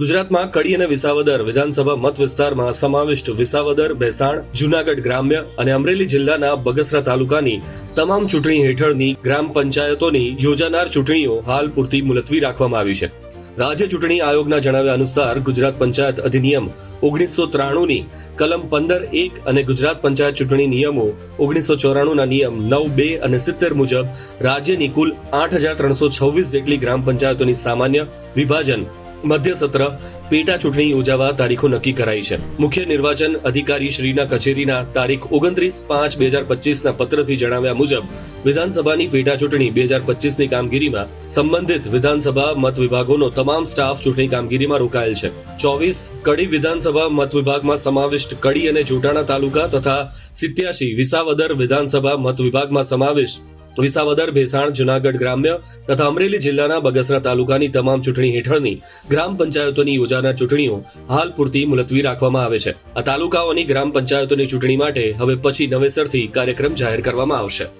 ગુજરાતમાં કડી અને વિસાવદર વિધાનસભા મત વિસ્તારમાં સમાવિષ્ટ વિસાવદર, ભેસાણ, જુનાગઢ ગ્રામ્ય અને અમરેલી જિલ્લાના બગસરા તાલુકાની તમામ ચૂંટણી હેઠળની ગ્રામ પંચાયતોની યોજાનાર ચૂંટણીઓ હાલ પૂરતી મુલતવી રાખવામાં આવી છે. રાજ્ય ચૂંટણી આયોગના જણાવ્યા અનુસાર ગુજરાત પંચાયત અધિનિયમ ઓગણીસો ત્રાણુંની કલમ પંદર એક અને ગુજરાત પંચાયત ચૂંટણી નિયમો ઓગણીસો ચોરાણુંના નિયમ નવ બે અને સિત્તેર મુજબ રાજ્યની કુલ આઠ હજાર ત્રણસો છવ્વીસ જેટલી ગ્રામ પંચાયતોની સામાન્ય વિભાજન મધ્ય સત્ર, પેટા ચૂંટણી યોજાવા તારીખો નક્કી કરાઈ છે. મુખ્ય નિર્વાચન અધિકારી શ્રીના કચેરીના તારીખ ઓગણત્રીસ પાંચ બે હજાર પચીસના પત્રથી જણાવ્યા મુજબ, વિધાનસભાની પેટા ચૂંટણી બે હજાર પચીસની કામગીરીમાં સંબંધિત વિધાનસભા મત વિભાગોનો તમામ સ્ટાફ ચૂંટણી કામગીરીમાં રોકાયેલ છે. ચોવીસ કડી વિધાનસભા મત વિભાગમાં સમાવિષ્ટ કડી અને જોટાણા તાલુકા તથા સિત્યાસી વિસાવદર વિધાનસભા મત વિભાગમાં સમાવિષ્ટ વિસાવદર, ભેસાણ, જુનાગઢ ગ્રામ્ય તથા અમરેલી જિલ્લાના બગસરા તાલુકાની તમામ ચૂંટણી હેઠળની ગ્રામ પંચાયતોની યોજાનાર ચૂંટણીઓ હાલ પૂરતી મુલતવી રાખવામાં આવે છે. આ તાલુકાઓની ગ્રામ પંચાયતોની ચૂંટણી માટે હવે પછી નવેસરથી કાર્યક્રમ જાહેર કરવામાં આવશે.